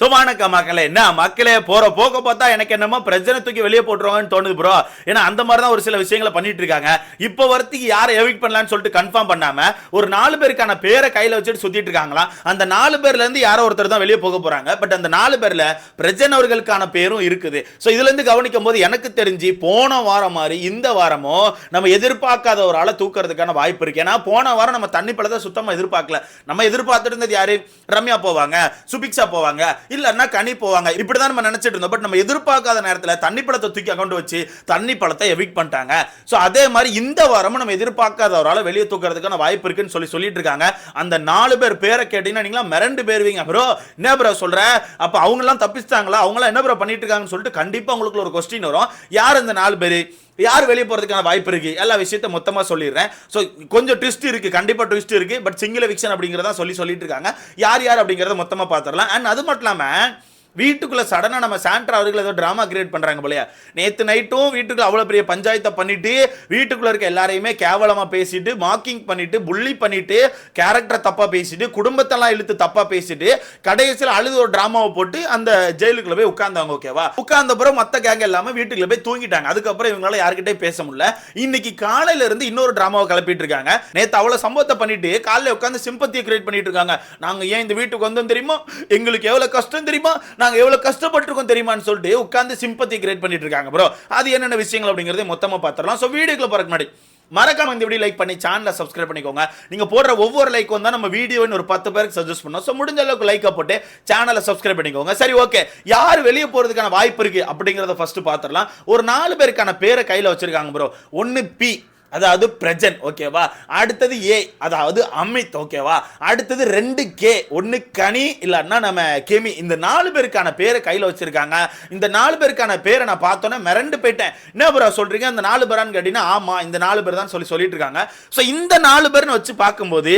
So வணக்கம் மக்களே என்ன மக்களே போற போக்க பார்த்தா எனக்கு என்னமோ பிரச்சனை தூக்கி வெளியே போட்டுருவாங்கன்னு தோணுது ப்ரோ ஏன்னா அந்த மாதிரி தான் ஒரு சில விஷயங்களை பண்ணிட்டு இருக்காங்க. இப்போ வரத்துக்கு யாரை எவிக் பண்ணலான்னு சொல்லிட்டு கன்ஃபார்ம் பண்ணாம ஒரு நாலு பேருக்கான பேரை கையில வச்சுட்டு சுத்திட்டு இருக்காங்களா அந்த நாலு பேர்ல இருந்து யாரோ ஒருத்தர் தான் வெளியே போக போறாங்க. பட் அந்த நாலு பேர்ல பிரஜன் அவர்களுக்கான பேரும் இருக்குது. சோ இதுல இருந்து கவனிக்கும் போது எனக்கு தெரிஞ்சு போன வாரம் மாதிரி இந்த வாரமும் நம்ம எதிர்பார்க்காத ஒரு ஆளை தூக்குறதுக்கான வாய்ப்பு இருக்கு. ஏன்னா போன வாரம் நம்ம தண்ணி பழத்தை சுத்தமா எதிர்பார்க்கல. நம்ம எதிர்பார்த்துட்டு இருந்தது யாரு? ரம்யா போவாங்க சுபிக்ஷா போவாங்க. இல்லைன்னா கனி போவாங்க. இப்படிதான் நம்ம நினச்சிட்டு இருந்தோம். பட் நம்ம எதிர்பார்க்காத நேரத்தில் தண்ணி பழத்தை தூக்கி அக்கௌண்ட் வச்சு தண்ணி பழத்தை எவிக் பண்ணிட்டாங்க. ஸோ அதே மாதிரி இந்த வாரமும் நம்ம எதிர்பார்க்காதவரால் வெளியே தூக்குறதுக்கான வாய்ப்பு இருக்குன்னு சொல்லி சொல்லிட்டு இருக்காங்க. அந்த நாலு பேர் பேரை கேட்டீங்கன்னா நீங்களா மிரண்டு போயிருவீங்க. ப்ரோ என்ன ப்ரோ சொல்கிற அப்போ அவங்கெல்லாம் தப்பிச்சிட்டாங்களா? அவங்களாம் என்ன ப்ரோ பண்ணிட்டு இருக்காங்கன்னு சொல்லிட்டு கண்டிப்பாக உங்களுக்கு ஒரு கொஸ்டின் வரும். யார் இந்த நாலு பேர்? யார் வெளியே போகிறதுக்கான வாய்ப்பு இருக்குது எல்லா விஷயத்த மொத்தமாக சொல்லிடுறேன். ஸோ கொஞ்சம் ட்விஸ்ட் இருக்குது கண்டிப்பாக ட்விஸ்ட் இருக்குது பட் சிங்கிள் விக்ஷன் அப்படிங்கிறத சொல்லி சொல்லிட்டு இருக்காங்க. யார் யார் அப்படிங்கிறத மொத்தமாக பார்த்துடலாம். அண்ட் அது மட்டும் இல்லாமல் வீட்டுக்குள்ளே சடனாக நம்ம சாண்ட்ரா அவர்கள் ஏதோ ட்ராமா கிரியேட் பண்ணுறாங்க போலயா? நேற்று நைட்டும் வீட்டுக்குள்ளே அவ்வளோ பெரிய பஞ்சாயத்தை பண்ணிட்டு வீட்டுக்குள்ளே இருக்க எல்லாரையுமே கேவலமாக பேசிட்டு மாக்கிங் பண்ணிட்டு புள்ளி பண்ணிட்டு கேரக்டரை தப்பாக பேசிட்டு குடும்பத்தெல்லாம் இழுத்து தப்பாக பேசிட்டு கடைசியில் அழுது ஒரு டிராமாவை போட்டு அந்த ஜெயிலுக்குள்ள போய் உட்காந்தாங்க ஓகேவா உட்கார்ந்த மற்ற மத்த கேங் எல்லாமே வீட்டுக்குள்ள போய் தூங்கிட்டாங்க. அதுக்கப்புறம் இவங்களால யாருக்கிட்டே பேச முடியல. இன்னைக்கு காலையில இருந்து இன்னொரு ட்ராமாவை கிளப்பிட்டு இருக்காங்க. நேற்று அவ்வளோ சம்பவத்தை பண்ணிட்டு காலையில் உட்காந்து சிம்பத்தியை கிரியேட் பண்ணிட்டு இருக்காங்க. நாங்கள் ஏன் இந்த வீட்டுக்கு வந்தோம் தெரியுமா? எங்களுக்கு எவ்வளோ கஷ்டம் தெரியுமா? நாங்கள் எவ்வளோ கஷ்டப்பட்டிருக்கோம் தெரியுமான்னு சொல்லிட்டு உட்காந்து சிம்பத்தி கிரியேட் பண்ணிட்டு இருக்காங்க ப்ரோ அது என்னென்ன விஷயங்கள் அப்படிங்கிறத மொத்தமாக பார்த்துடலாம். ஸோ வீடியோக்குள்ள போகிறக்கு முன்னாடி மறக்காம இந்த வீடியோ லைக் பண்ணி சேனலை சப்ஸ்கிரைப் பண்ணிக்கோங்க. நீங்கள் போடுற ஒவ்வொரு லைக் வந்தால் நம்ம வீடியோன்னு ஒரு பத்து பேருக்கு சஜஸ்ட் பண்ணோம். ஸோ முடிஞ்ச அளவுக்கு லைக்கை போட்டு சேனலை சப்ஸ்கிரைப் பண்ணிக்கோங்க. சரி ஓகே யார் வெளியே போகிறதுக்கான வாய்ப்பு இருக்குது அப்படிங்கிறத ஃபஸ்ட்டு பார்த்துடலாம். ஒரு நாலு பேருக்கான பேரை கையில் வச்சுருக்காங்க ப்ரோ ஒன்று பி. அதாவது பிரஜன் ஓகேவா அடுத்தது ஏ அதாவது அமித் ஓகேவா அடுத்தது ரெண்டு கே ஒன்று கனி இல்லைன்னா நம்ம கெமி. இந்த நாலு பேருக்கான பேரை கையில் வச்சுருக்காங்க. இந்த நாலு பேருக்கான பேரை நான் பார்த்தோன்னே மிரண்டு போயிட்டேன். என்ன ப்ரோ சொல்கிறீங்க இந்த நாலு பேரான்னு கேட்டிங்கன்னா ஆமாம் இந்த நாலு பேர் தான் சொல்லி சொல்லிட்டு இருக்காங்க. ஸோ இந்த நாலு பேர்னு வச்சு பார்க்கும்போது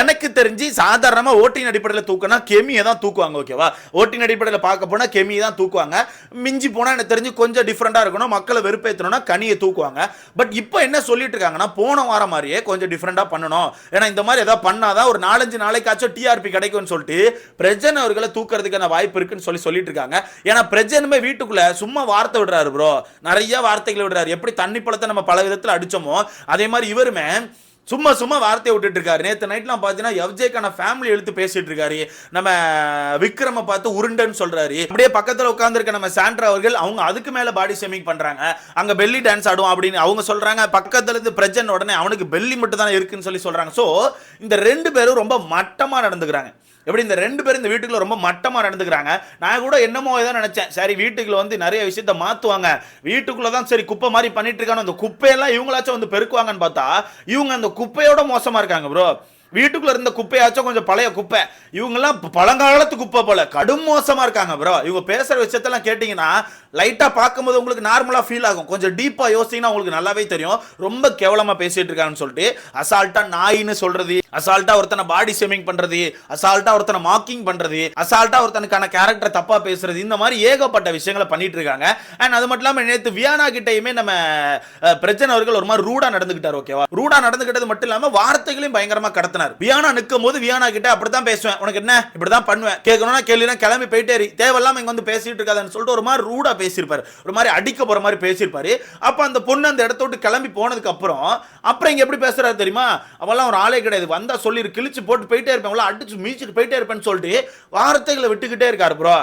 எனக்கு தெரிஞ்சு சாதாரணமாக ஓட்டின் அடிப்படையில் தூக்கினா கெமியை தான் தூக்குவாங்க ஓகேவா ஓட்டின் அடிப்படையில் பார்க்க போனால் கெமியை தான் தூக்குவாங்க. மிஞ்சி போனால் எனக்கு தெரிஞ்சு கொஞ்சம் டிஃப்ரெண்ட்டாக இருக்கணும். மக்களை வெறுப்பேற்றணும்னா கனியை தூக்குவாங்க. பட் இப்போ என்ன சொல்லிட்டு இருக்காங்கன்னா போன வாரம் மாதிரியே கொஞ்சம் டிஃப்ரெண்ட்டாக பண்ணணும். ஏன்னா இந்த மாதிரி ஏதாவது பண்ணாதான் ஒரு நாலஞ்சு நாளைக்காச்சும் டிஆர்பி கிடைக்கும்னு சொல்லிட்டு பிரஜன் அவர்களை தூக்குறதுக்கான வாய்ப்பு இருக்குன்னு சொல்லி சொல்லிட்டு இருக்காங்க. ஏன்னா பிரஜனுமே வீட்டுக்குள்ளே சும்மா வார்த்தை விடுறாரு ப்ரோ நிறைய வார்த்தைகளை விடுறாரு. எப்படி தண்ணி பழத்தை நம்ம பல விதத்தில் அடித்தோமோ அதே மாதிரி இவருமே சும்மா சும்மா வார்த்தையை விட்டுட்டு இருக்காரு. நேற்று நைட்லாம் பார்த்தீங்கன்னா எவ்ஜேக்கான ஃபேமிலி எழுத்து பேசிட்டு இருக்காரு. நம்ம விக்ரம பார்த்து உருண்டன்னு சொல்றாரு. அப்படியே பக்கத்தில் உட்காந்துருக்க நம்ம சாண்ட்ரா அவர்கள் அவங்க அதுக்கு மேலே பாடி ஷேமிங் பண்றாங்க. அங்கே பெல்லி டான்ஸ் ஆடுவோம் அப்படின்னு அவங்க சொல்றாங்க. பக்கத்துல இருந்து பிரஜன் உடனே அவனுக்கு பெல்லி மட்டும் தான் இருக்குன்னு சொல்லி சொல்றாங்க. ஸோ இந்த ரெண்டு பேரும் ரொம்ப மட்டமாக நடந்துக்கிறாங்க. எப்படி இந்த ரெண்டு பேரும் இந்த வீட்டுக்குள்ள ரொம்ப மட்டமா நடந்துக்கிறாங்க? நான் கூட என்னமோ தான் நினைச்சேன். சரி வீட்டுக்குள்ள வந்து நிறைய விஷயத்த மாத்துவாங்க. வீட்டுக்குள்ளே தான் சரி குப்பை மாதிரி பண்ணிட்டு இருக்காங்க அந்த குப்பையெல்லாம் இவங்களாச்சும் வந்து பெருக்குவாங்கன்னு பார்த்தா இவங்க அந்த குப்பையோட மோசமா இருக்காங்க ப்ரோ வீட்டுக்குள்ள இருந்த குப்பையாச்சும் கொஞ்சம் பழைய குப்பை. இவங்கெல்லாம் பழங்காலத்து குப்பை போல. கடும் மோசமா இருக்காங்க ப்ரோ இவங்க பேசுற விஷயத்தெல்லாம் கேட்டீங்கன்னா லைட்டா பார்க்கும்போது உங்களுக்கு நார்மலா ஃபீல் ஆகும். கொஞ்சம் டீப்பா யோசிச்சீங்கன்னா உங்களுக்கு நல்லாவே தெரியும். ரொம்ப கேவலமா பேசிட்டு இருக்காங்கன்னு சொல்லிட்டு அசால்ட்டா நாயின்னு சொல்றது அசால்ட்டா ஒருத்தனை பாடி ஷேமிங் பண்றது அசால்ட்டா ஒருத்தனை மாக்கிங் பண்றது அசால்ட்டா ஒருத்தனுக்கான கேரக்டர் தப்பா பேசுறது இந்த மாதிரி ஏகப்பட்ட விஷயங்களை பண்ணிட்டு இருக்காங்க. அண்ட் அது மட்டும் இல்லாம நேத்து வியானா கிட்டையுமே நம்ம பிரச்சனை அவர்கள் ஒரு மாதிரி ரூடா நடந்துகிட்டார் ஓகேவா ரூடா நடந்துகிட்டது மட்டும் இல்லாம வார்த்தைகளையும் பயங்கரமா நடத்தினார். வியானா நிற்கும் போது வியானா கிட்ட அப்படித்தான் பேசுவேன். உனக்கு என்ன? இப்படிதான் பண்ணுவேன். கேட்கணும்னா கேள்வினா கிளம்பி போயிட்டே தேவையில்லாம இங்க வந்து பேசிட்டு இருக்காதுன்னு சொல்லிட்டு ஒரு மாதிரி ரூடா பேசியிருப்பாரு. ஒரு மாதிரி அடிக்க போற மாதிரி பேசியிருப்பாரு. அப்ப அந்த பொண்ணு அந்த இடத்த விட்டு கிளம்பி போனதுக்கு அப்புறம் அப்புறம் இங்க எப்படி பேசுறாரு தெரியுமா? அவெல்லாம் ஒரு ஆளே கிடையாது. வந்தா சொல்லி கிழிச்சு போட்டு போயிட்டே இருப்பேன். அடிச்சு மீச்சிட்டு போயிட்டே இருப்பேன்னு சொல்லிட்டு வார்த்தைகளை விட்டுக்கிட்டே இருக்காரு ப்ரோ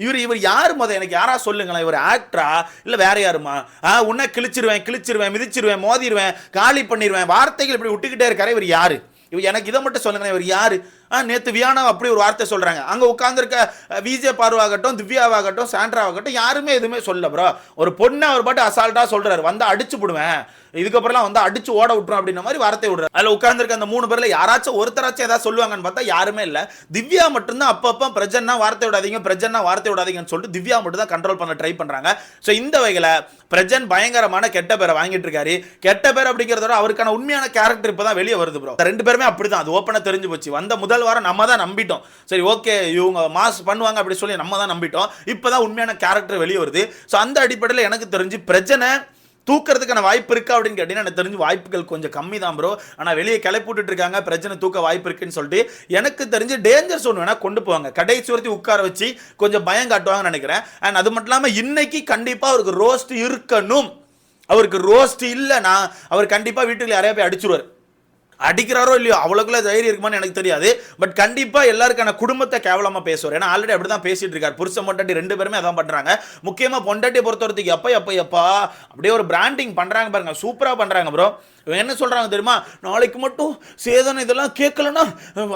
இவர் இவர் யார் முத? எனக்கு யாரா சொல்லுங்களேன். இவர் ஆக்டரா இல்லை வேற யாருமா? ஆ உன்னை கிழிச்சிருவேன் கிழிச்சிருவேன் மிதிச்சிருவேன் மோதிருவேன் காலி பண்ணிடுவேன் வார்த்தைகள் இப்படி விட்டுக்கிட்டே இருக்காரு? இவர் யாரு? இவர் எனக்கு இதை மட்டும் சொல்லுங்களேன் இவர் யாரு? நேற்று வியானா அப்படி ஒரு வார்த்தை சொல்கிறாங்க அங்கே உட்காந்துருக்க விஜே பார்வாகட்டும் திவ்யாவாகட்டும் சாண்ட்ராவாகட்டும் யாருமே எதுவுமே சொல்ல ப்ரோ ஒரு பொண்ணை அவர் பாட்டு அசால்ட்டாக சொல்கிறாரு வந்து அடிச்சு விடுவேன் இதுக்கப்புறம்லாம் வந்து அடிச்சு ஓட விட்டுரும் அப்படின்ற மாதிரி வார்த்தை விடுறாரு. அதில் உட்காந்துருக்க அந்த மூணு பேரில் யாராச்சும் ஒருத்தராச்சும் ஏதாவது சொல்லுவாங்கன்னு பார்த்தா யாருமே இல்லை. திவ்யா மட்டும்தான் அப்பப்போ பிரஜன்னா வார்த்தை விடாதீங்க பிரஜன்னா வார்த்தை விடாதீங்கன்னு சொல்லிட்டு திவ்யா மட்டும் தான் கண்ட்ரோல் பண்ண ட்ரை பண்ணுறாங்க ஸோ இந்த வகையில் பிரஜன் பயங்கரமான கெட்ட பேரை வாங்கிட்டு இருக்காரு. கெட்ட பேர் அப்படிங்கிறத விட அவருக்கான உண்மையான கேரக்டர் இப்போ தான் வெளியே வருது ப்ரோ ரெண்டு பேருமே அப்படி தான் அது ஓப்பனாக தெரிஞ்சு போச்சு. வந்த முதல் வாரம் நம்ம தான் நம்பிட்டோம். சரி ஓகே இவங்க மாஸ் பண்ணுவாங்க அப்படி சொல்லி நம்ம தான் நம்பிட்டோம். இப்பதான் உண்மையான கேரக்டர் வெளியே வருது. ஸோ அந்த அடிப்படையில் எனக்கு தெரிஞ்சு பிரச்சனை தூக்கிறதுக்கான வாய்ப்பு இருக்கா அப்படின்னு கேட்டீங்கன்னா எனக்கு தெரிஞ்சு வாய்ப்புகள் கொஞ்சம் கம்மி தான் ப்ரோ ஆனால் வெளியே கிளப்பிட்டு இருக்காங்க பிரச்சனை தூக்க வாய்ப்பு இருக்குன்னு சொல்லிட்டு எனக்கு தெரிஞ்சு டேஞ்சர் சோன் வேணால் கொண்டு போவாங்க. கடைசி வரைக்கும் உட்கார வச்சு கொஞ்சம் பயம் காட்டுவாங்கன்னு நினைக்கிறேன். அண்ட் அது மட்டும் இல்லாமல் இன்னைக்கு கண்டிப்பாக அவருக்கு ரோஸ்ட் இருக்கணும். அவருக்கு ரோஸ்ட் இல்லைன்னா அவர் கண்டிப்பாக வீட்டுக்கு யாரையா போய் அடிச்சிருவார். அடிக்கிறாரோ இல்லையோ அவ்வளோக்குள்ள தைரியம் இருக்குமான்னு எனக்கு தெரியாது. பட் கண்டிப்பாக எல்லாருக்கான குடும்பத்தை கேவலமாக பேசுவார். ஏன்னா ஆல்ரெடி அப்படி தான் பேசிட்டு இருக்காரு. புருஷன் பொண்டாட்டி ரெண்டு பேருமே அதான் பண்ணுறாங்க முக்கியமாக பொண்டாட்டி பொறுத்தவரத்துக்கு எப்போ எப்போ எப்பா அப்படியே ஒரு பிராண்டிங் பண்ணுறாங்க பாருங்க. சூப்பராக பண்ணுறாங்க ப்ரோ இவங்க என்ன சொல்கிறாங்க தெரியுமா? நாளைக்கு மட்டும் சேதனம் இதெல்லாம் கேட்கலன்னா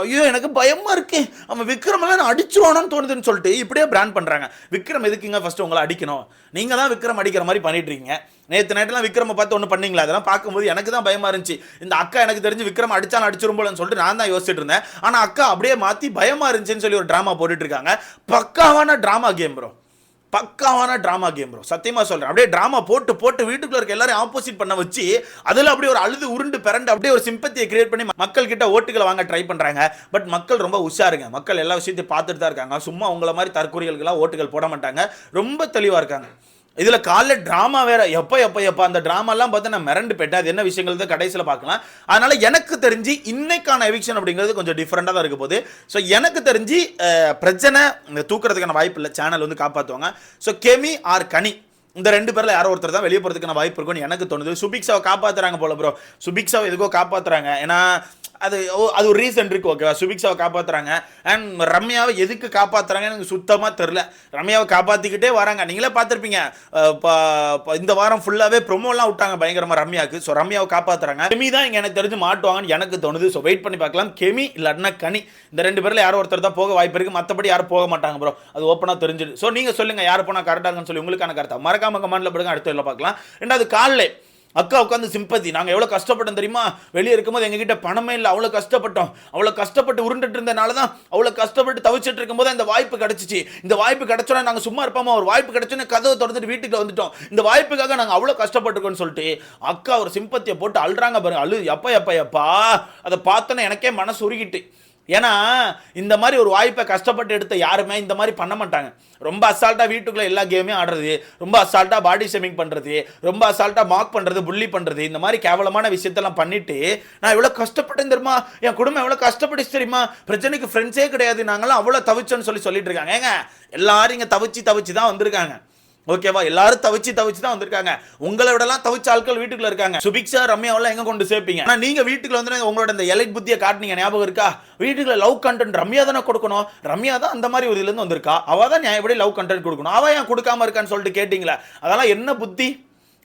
ஐயோ எனக்கு பயமாக இருக்கு. அவன் விக்ரமெல்லாம் நான் அடிச்சிருவானு தோணுதுன்னு சொல்லிட்டு இப்படியே பிராண்ட் பண்ணுறாங்க விக்ரம் எதுக்குங்க ஃபஸ்ட்டு உங்களை அடிக்கணும்? நீங்கள் தான் விக்ரம் அடிக்கிற மாதிரி பண்ணிட்டுருக்கீங்க. நேற்று நைட்டெல்லாம் விக்ரமை பார்த்து ஒன்று பண்ணீங்களா? அதெல்லாம் பார்க்கும்போது எனக்கு தான் பயமாக இருந்துச்சு. இந்த அக்கா எனக்கு தெரிஞ்சு விக்ரம் அடிச்சாலும் அடிச்சிரும் போலன்னு சொல்லிட்டு நான் தான் யோசிச்சுட்டு இருந்தேன். ஆனால் அக்கா அப்படியே மாற்றி பயமாக இருந்துச்சுன்னு சொல்லி ஒரு ட்ராமா போட்டுட்டு இருக்காங்க. பக்காவான ட்ராமா கேம் ப்ரோ பக்காவான ட்ராமா கேம் ப்ரோ சத்தியமாக சொல்கிறேன் அப்படியே ட்ராமா போட்டு போட்டு வீட்டுக்குள்ள இருக்க எல்லாரும் ஆப்போசிட் பண்ண வச்சு அதில் அப்படியே ஒரு அழுது உருண்டு பிறண்டு அப்படியே ஒரு சிம்பத்தியை கிரியேட் பண்ணி மக்கள் கிட்ட ஓட்டுகளை வாங்க ட்ரை பண்ணுறாங்க பட் மக்கள் ரொம்ப உஷாருங்க. மக்கள் எல்லா விஷயத்தையும் பார்த்துட்டு தான் இருக்காங்க. சும்மா உங்களை மாதிரி தற்கொலைகளுக்கெல்லாம் ஓட்டுகள் போட மாட்டாங்க. ரொம்ப தெளிவாக இருக்காங்க. இதில் காலைல ட்ராமா வேற. எப்போ எப்போ எப்போ? அந்த ட்ராமாலாம் பார்த்து நான் மிரண்டு போயிட்டேன். அது என்ன விஷயங்கள் தான் கடைசியில் பார்க்கலாம். அதனால் எனக்கு தெரிஞ்சு இன்னைக்கான எவிக்ஷன் அப்படிங்கிறது கொஞ்சம் டிஃப்ரெண்டாக தான் இருக்க போகுது. ஸோ எனக்கு தெரிஞ்சு பிரச்சனை தூக்குறதுக்கான வாய்ப்பு இல்லை. சேனல் வந்து காப்பாற்றுவாங்க ஸோ கெமி ஆர் கனி. இந்த ரெண்டு பேரில் யாரோ ஒருத்தர் தான் வெளியே போகிறதுக்கான வாய்ப்பு இருக்கும்னு எனக்கு தோணுது. சுபிக்ஸாவை காப்பாற்றுறாங்க போல ப்ரோ சுபிக்ஸாவை எதுக்கோ காப்பாற்றுறாங்க ஏன்னா அது ஓ, அது ஒரு ரீசன் இருக்குது ஓகேவா சுபிக்ஸாவை காப்பாற்றுறாங்க அண்ட் ரம்யாவை எதுக்கு காப்பாற்றுறாங்கன்னு எனக்கு சுத்தமாக தெரில ரம்யாவை காப்பாற்றிக்கிட்டே வராங்க. நீங்களே பார்த்துருப்பீங்க. இந்த வாரம் ஃபுல்லாகவே ப்ரொமோலாம் விட்டாங்க பயங்கரமாக ரம்யாவுக்கு. ஸோ ரம்யாவை காப்பாற்றுறாங்க கெமி தான் இங்கே எனக்கு தெரிஞ்சு மாட்டுவாங்கன்னு எனக்கு தோணுது. ஸோ வெயிட் பண்ணி பார்க்கலாம். கெமி இல்லாட்டினா கனி. இந்த ரெண்டு பேரில் யாரோ ஒருத்தர் தான் போக வாய்ப்பு இருக்குது மற்றபடி யாரும் போக மாட்டாங்க ப்ரோ அது ஓப்பனாக தெரிஞ்சிடு. ஸோ நீங்கள் சொல்லுங்க. யார் போனால் கரெக்டாக இருக்குன்னு சொல்லி உங்களுக்கான கருத்தை? மறக்காம கமெண்ட்ல போடுங்க. அடுத்த இதில் பார்க்கலாம். ரெண்டாவது காலையில் அக்கா உட்காந்து சிம்பத்தி நாங்கள் எவ்வளோ கஷ்டப்பட்டோம் தெரியுமா? வெளியே இருக்கும்போது எங்ககிட்ட பணமே இல்லை. அவ்வளோ கஷ்டப்பட்டோம். அவ்வளோ கஷ்டப்பட்டு உருண்டுட்டு இருந்தனால தான் அவ்வளோ கஷ்டப்பட்டு தவிச்சிட்டு இருக்கும்போது இந்த வாய்ப்பு கிடச்சிச்சு. இந்த வாய்ப்பு கிடைச்சோன்னா நாங்கள் சும்மா இருப்போமா? ஒரு வாய்ப்பு கிடைச்சோன்னே கதவை திறந்துட்டு வீட்டுக்கு வந்துட்டோம். இந்த வாய்ப்புக்காக நாங்கள் அவ்வளோ கஷ்டப்பட்டிருக்கோம்னு சொல்லிட்டு அக்கா ஒரு சிம்பத்தியை போட்டு அழுறாங்க பாருங்க. அழு எப்பா எப்பா எப்பா. அதை பார்த்தோன்னே எனக்கே மனசு உருகிட்டு. ஏன்னா இந்த மாதிரி ஒரு வாய்ப்பை கஷ்டப்பட்டு எடுத்த யாருமே இந்த மாதிரி பண்ண மாட்டாங்க. ரொம்ப அசால்ட்டாக வீட்டுக்குள்ளே எல்லா கேமையும் ஆடுறது ரொம்ப அசால்ட்டாக பாடி ஷேமிங் பண்ணுறது ரொம்ப அசால்ட்டாக மார்க் பண்ணுறது புள்ளி பண்ணுறது இந்த மாதிரி கேவலமான விஷயத்தெல்லாம் பண்ணிவிட்டு நான் எவ்வளோ கஷ்டப்பட்டேன் தெரியுமா? என் குடும்பம் எவ்வளோ கஷ்டப்பட்டு தெரியுமா? பிரச்சனைக்கு ஃப்ரெண்ட்ஸே கிடையாது. நாங்களாம் அவ்வளோ தவிச்சோன்னு சொல்லி சொல்லிட்டு இருக்காங்க. ஏங்க எல்லாரும் இங்கே தவிச்சு தவிச்சு தான் வந்திருக்காங்க. ஓகேவா? எல்லாரும் தவிச்சு தவிச்சு தான் வந்திருக்காங்க. உங்களை விடலாம் தவிச்ச ஆட்கள் வீட்டுக்குள்ள இருக்காங்க. சுபிக்ஷா ரம்யாவெல்லாம் எங்க கொண்டு சேர்ப்பீங்க? ஆனா நீங்க வீட்டுக்குள்ள வந்து உங்களோட இந்த எலைட் புத்தியை காட்டுனீங்க. ஞாபகம் இருக்கா? வீட்டுக்குள்ள லவ் கண்டென்ட் ரம்யா தானே கொடுக்கணும். ரம்யா தான் அந்த மாதிரி ஒரு இதுல இருந்து வந்திருக்கா? அவ தான் நியாயப்படி லவ் கண்டென்ட் கொடுக்கணும்? அவ ஏன் கொடுக்காம இருக்கான்னு சொல்லிட்டு கேட்டீங்களா? அதெல்லாம் என்ன புத்தி?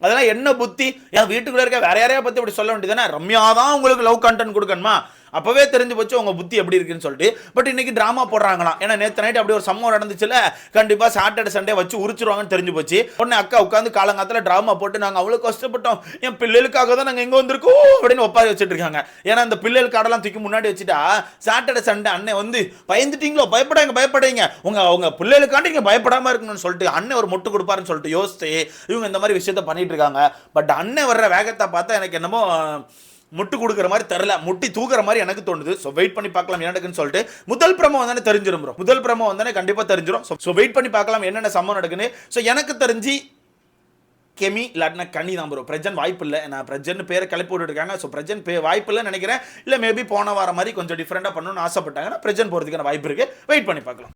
அதெல்லாம் என்ன புத்தி? என் வீட்டுக்குள்ள இருக்க வேற யாரையா பத்தி இப்படி சொல்ல வேண்டியதானே ரம்யா தான் உங்களுக்கு லவ் கண்டென்ட் கொடுக்கணுமா? அப்போவே தெரிஞ்சு போச்சு உங்கள் புத்தி எப்படி இருக்குன்னு சொல்லிட்டு. பட் இன்னைக்கு ட்ராமா போடுறாங்களாம். ஏன்னா நேற்று நைட் அப்படி ஒரு சம்பவம் நடந்துச்சுல கண்டிப்பாக சாட்டர்டே சண்டே வச்சு உரிச்சிருவாங்கன்னு தெரிஞ்சு போச்சு. உடனே அக்கா உட்காந்து காலங்காலத்தில் ட்ராமா போட்டு நாங்கள் அவ்வளோ கஷ்டப்பட்டோம். என் பிள்ளைகளுக்காக தான் நாங்கள் எங்கே வந்திருக்கோம் அப்படின்னு ஒப்பாரி வச்சுட்டு இருக்காங்க. ஏன்னா அந்த பிள்ளைகள் காடெல்லாம் தூக்கி முன்னாடி வச்சுட்டா சாட்டர்டே சண்டே அண்ணன் வந்து பயந்துட்டீங்களோ? பயப்படாங்க பயப்படாங்க உங்கள் அவங்க பிள்ளைகளுக்காண்டி நீங்கள் பயப்படாமல் இருக்கணும்னு சொல்லிட்டு அண்ணன் ஒரு முட்டு கொடுப்பாருன்னு சொல்லிட்டு யோசிச்சு இவங்க இந்த மாதிரி விஷயத்த பண்ணிட்டு இருக்காங்க. பட் அண்ணன் வர்ற வேகத்தை பார்த்தா எனக்கு என்னமோ முட்டு கொடுக்குற மாதிரி தெரில முட்டி தூக்குற மாதிரி எனக்கு தோணுது. ஸோ வெயிட் பண்ணி பார்க்கலாம் என்ன நடக்குன்னு சொல்லிட்டு. முதல் பிரமோ வந்தானே தெரிஞ்சிடும் ப்ரோ முதல் பிரமோ வந்தானே கண்டிப்பாக தெரிஞ்சிடும் ஸோ வெயிட் பண்ணி பார்க்கலாம் என்னென்ன சம்பவம் நடக்குன்னு ஸோ எனக்கு தெரிஞ்சு கெமி இல்லாட்டினா கனி தான் ப்ரோ பிரஜன் வாய்ப்பு இல்லை. நான் பிரஜன் பேரை கிளப்பி விட்டுருக்காங்க. ஸோ பிரஜன் பே வாய்ப்பு இல்லைன்னு நினைக்கிறேன். இல்லை மேபி போன வாரம் மாதிரி கொஞ்சம் டிஃப்ரெண்டாக பண்ணணும்னு ஆசைப்பட்டாங்கன்னா பிரஜன் போகிறதுக்கான வாய்ப்பு இருக்குது வெயிட் பண்ணி பார்க்கலாம்.